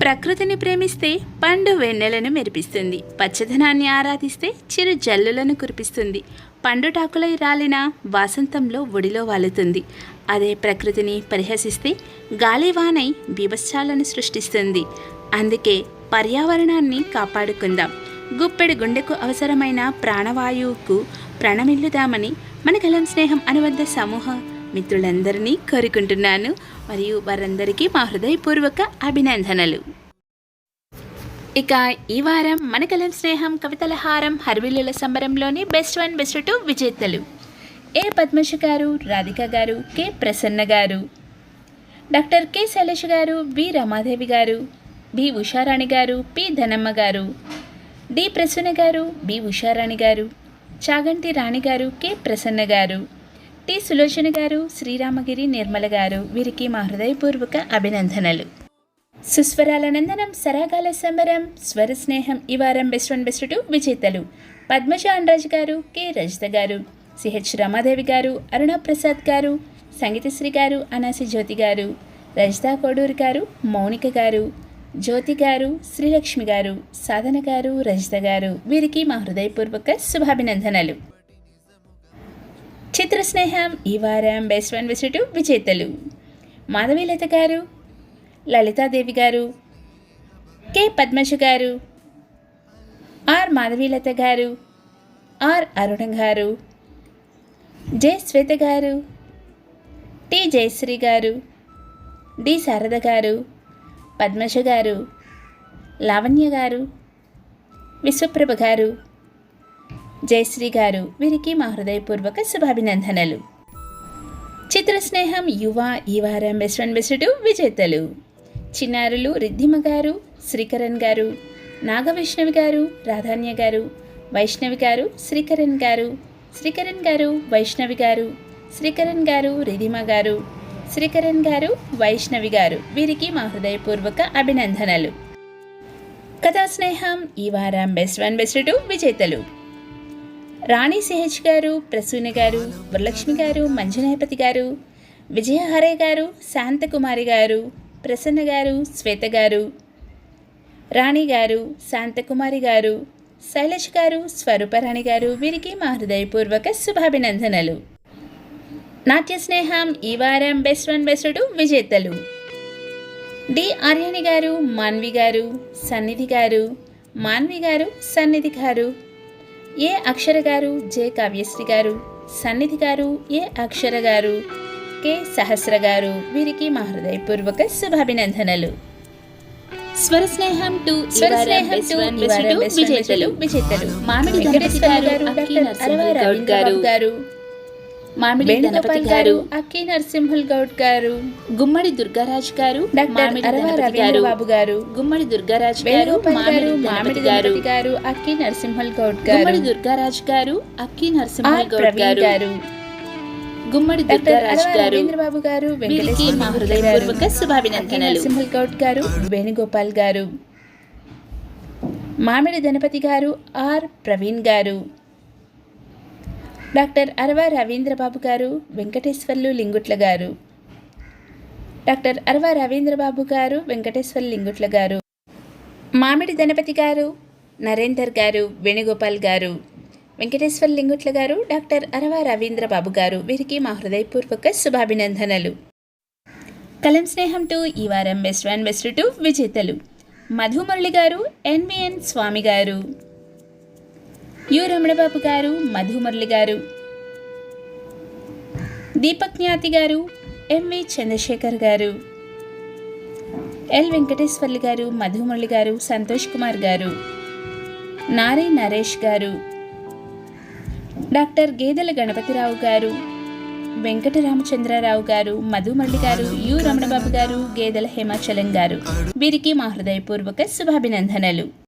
ప్రకృతిని ప్రేమిస్తే పండు వెన్నెలను మెరిపిస్తుంది. పచ్చదనాన్ని ఆరాధిస్తే చిరు జల్లులను కురిపిస్తుంది. పండుటాకులై రాలిన వాసంతంలో ఒడిలో వాలుతుంది. అదే ప్రకృతిని పరిహసిస్తే గాలివానై బీభత్సాలను సృష్టిస్తుంది. అందుకే పర్యావరణాన్ని కాపాడుకుందాం. గుప్పెడు గుండెకు అవసరమైన ప్రాణవాయువుకు ప్రణమిల్లుదామని మన కలం స్నేహం అనుబంధ సమూహ మిత్రులందరినీ కోరుకుంటున్నాను. మరియు వారందరికీ మా హృదయపూర్వక అభినందనలు. ఇక ఈ వారం మనకలం స్నేహం కవితల హారం హర్విల్లుల సంబరంలోని బెస్ట్ వన్ బెస్ట్ టూ విజేతలు. ఏ పద్మశ గారు రాధిక గారు కె ప్రసన్న గారు. డాక్టర్ కె శైలేష్ గారు బి రమాదేవి గారు. బి ఉషారాణి గారు పి ధనమ్మ గారు. డి ప్రసన్న గారు బి ఉషారాణి గారు. చాగంటి రాణి గారు కె ప్రసన్న గారు. టి సులోచన గారు శ్రీరామగిరి నిర్మల గారు వీరికి మా హృదయపూర్వక అభినందనలు. సుస్వరాల నందనం సరాగాల సంబరం స్వర స్నేహం ఈ వారం బెస్ట్ వన్ బెస్ట్ టూ విజేతలు. పద్మజ అండ్రాజ్ గారు కె రజిత గారు సిహెచ్ రమాదేవి గారు అరుణ ప్రసాద్ గారు సంగీతశ్రీ గారు అనాసి జ్యోతి గారు రజితా కోడూరు గారు మౌనిక గారు జ్యోతి గారు శ్రీలక్ష్మి గారు సాధన గారు రజిత గారు వీరికి మా హృదయపూర్వక శుభాభినందనలు. చిత్ర స్నేహం ఈ వారం బెస్ట్ వన్ బెస్ట్ విజేతలు. మాధవీలత గారు లలితాదేవి గారు కె పద్మజ గారు ఆర్ మాధవీలత గారు ఆర్ అరుణ గారు జె శ్వేత గారు టి జయశ్రీ గారు డి శారద గారు పద్మజ గారు లావణ్య గారు విశ్వప్రభ గారు జయశ్రీ గారు వీరికి మా హృదయపూర్వక శుభాభినందనలు. చిత్ర స్నేహం యువ ఈ వారం బెస్ట్ వన్ బెస్ట్ టూ విజేతలు. చిన్నారులు రిద్ధిమ గారు శ్రీకరణ్ గారు నాగవైష్ణవి గారు రాధాన్య గారు వైష్ణవి గారు శ్రీకరణ్ గారు శ్రీకరణ్ గారు వైష్ణవి గారు శ్రీకరణ్ గారు రిధిమ గారు శ్రీకరణ్ గారు వైష్ణవి గారు వీరికి మా హృదయపూర్వక అభినందనలు. కథా స్నేహం ఈ వారం బెస్ట్ వన్ బెస్ట్ టూ విజేతలు. రాణి సిహెచ్ గారు ప్రసూన గారు వరలక్ష్మి గారు మంజునాయపతి గారు విజయహరే గారు శాంతకుమారి గారు ప్రసన్న గారు శ్వేత గారు రాణి గారు శాంతకుమారి గారు శైలష్ గారు స్వరూపరాణి గారు వీరికి మా హృదయపూర్వక శుభాభినందనలు. నాట్య స్నేహం ఈ వారం బెస్ట్ వన్ బెస్ట్ టూ విజేతలు. డి ఆర్యని గారు మాన్వి గారు సన్నిధి గారు మాన్వి గారు సన్నిధి గారు ఏ అక్షర గారు జె కావ్యశ్రీ గారు. సన్నిధి గారు ఏ అక్షర గారు కె సహస్ర గారు వీరికి మా హృదయపూర్వక శుభాభినందనలు. స్వర స్నేహం టు స్వర స్నేహం టు విజేతలు. విజేతలు. మామిడి గారు గారు. మామిడి గణపతి గారు అక్కి నరసింహుల్ గౌడ్ గారు గుమ్మడి దుర్గారాజ్ గారు రవీంద్ర బాబు గారు గుమ్మడి దుర్గారాజ్ గారు మామిడి మామిడి గారు గారు అక్కి నరసింహుల్ గౌడ్ గారు గుమ్మడి దుర్గారాజ్ గారు అక్కి నరసింహుల్ గౌడ్ గారు గుమ్మడి దుర్గారాజ్ గారు రవీంద్రబాబు గారు వీరికి మా హృదయపూర్వక శుభాభినందనలు. నరసింహుల్ గౌడ్ గారు వేణుగోపాల్ గారు మామిడి గణపతి గారు ఆర్ ప్రవీణ్ గారు డాక్టర్ అరవ రవీంద్రబాబు గారు వెంకటేశ్వర్లు లింగుట్ల గారు. డాక్టర్ అరవ రవీంద్రబాబు గారు వెంకటేశ్వర్ లింగుట్ల గారు. మామిడి గణపతి గారు నరేందర్ గారు వేణుగోపాల్ గారు. వెంకటేశ్వర్ లింగుట్ల గారు డాక్టర్ అరవ రవీంద్రబాబు గారు. వీరికి మా హృదయపూర్వక శుభాభినందనలు. కలం స్నేహం టు ఈ వారం బెస్ట్ వన్ బెస్ట్ టూ విజేతలు. మధుమురళి గారు ఎన్విఎన్ స్వామి గారు. యు రమణబాబు గారు మధుమురళి గారు. దీపక్ జ్ఞాతి గారు ఎంవి చంద్రశేఖర్ గారు. ఎల్ వెంకటేశ్వర్లు గారు మధుమురళి గారు సంతోష్ కుమార్ గారు. నారి నరేష్ గారు. డాక్టర్ గేదెల గణపతిరావు గారు వెంకట రామచంద్రరావు గారు మధుమల్లి గారు యు రమణబాబు గారు గేదెల హేమాచలం గారు. వీరికి మా హృదయపూర్వక శుభాభినందనలు.